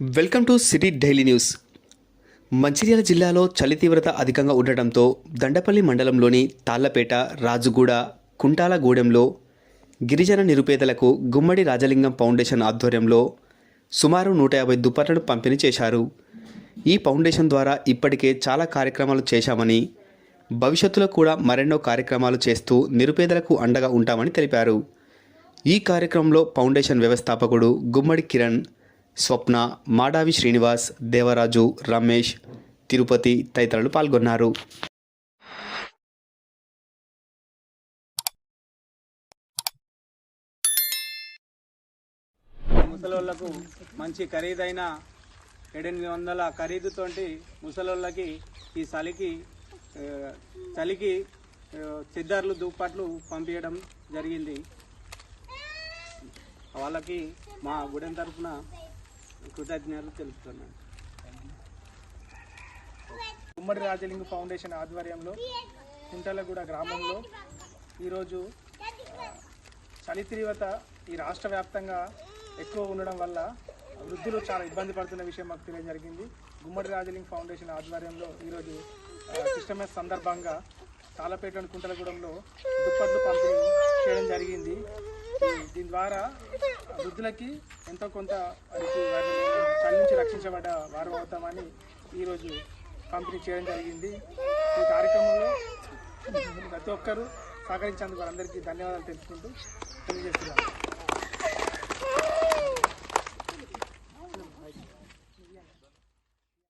Welcome to city daily news. Mancherial జిల్లాలో చలి తీవ్రత అధికంగా ఉండటంతో దండపల్లి మండలంలోని తాళ్ళపేట రాజుగూడ కుంటాలగూడెంలో గిరిజన నిరుపేదలకు గుమ్మడి రాజలింగం ఫౌండేషన్ ఆధ్వర్యంలో సుమారు నూట యాభై దుప్పట్లను పంపిణీ చేశారు. ఈ ఫౌండేషన్ ద్వారా ఇప్పటికే చాలా కార్యక్రమాలు చేశామని భవిష్యత్తులో కూడా మరెన్నో కార్యక్రమాలు చేస్తూ నిరుపేదలకు అండగా ఉంటామని తెలిపారు. ఈ కార్యక్రమంలో ఫౌండేషన్ వ్యవస్థాపకుడు గుమ్మడి కిరణ్ స్వప్న మాడావి శ్రీనివాస్ దేవరాజు రమేష్ తిరుపతి తదితరులు పాల్గొన్నారు. ముసలోళ్ళకు మంచి ఖరీదైన ఏడెనిమిది వందల ఖరీదుతోటి ముసలోళ్ళకి ఈ చలికి చలికి సిద్ధార్లు దుప్పట్లు పంపించడం జరిగింది. వాళ్ళకి మా గుడెం తరఫున కృతజ్ఞతలు తెలుపుతున్నాను. ఉమ్మడి రాజలింగ ఫౌండేషన్ ఆధ్వర్యంలో కుంటలగూడ గ్రామంలో ఈరోజు ఆ, చలి తీవ్రత ఈ రాష్ట్ర వ్యాప్తంగా ఎక్కువ ఉండడం వల్ల వృద్ధులు చాలా ఇబ్బంది పడుతున్న విషయం మాకు తెలియడం జరిగింది. గుమ్మడి రాజలింగ ఫౌండేషన్ ఆధ్వర్యంలో ఈరోజు క్రిస్టమస్ సందర్భంగా తాళపేటలోని కుంటలగూడెంలో దుప్పట్లు పంపిణీ చేయడం జరిగింది. దీని ద్వారా వృద్ధులకి ఎంతో కొంత వారికి చలి నుంచి రక్షించబడ్డ వారు అవుతామని ఈరోజు పంపిణీ చేయడం జరిగింది. ఈ కార్యక్రమంలో ప్రతి ఒక్కరూ సహకరించేందుకు వారందరికీ ధన్యవాదాలు తెలుసుకుంటూ తెలియజేస్తున్నాను.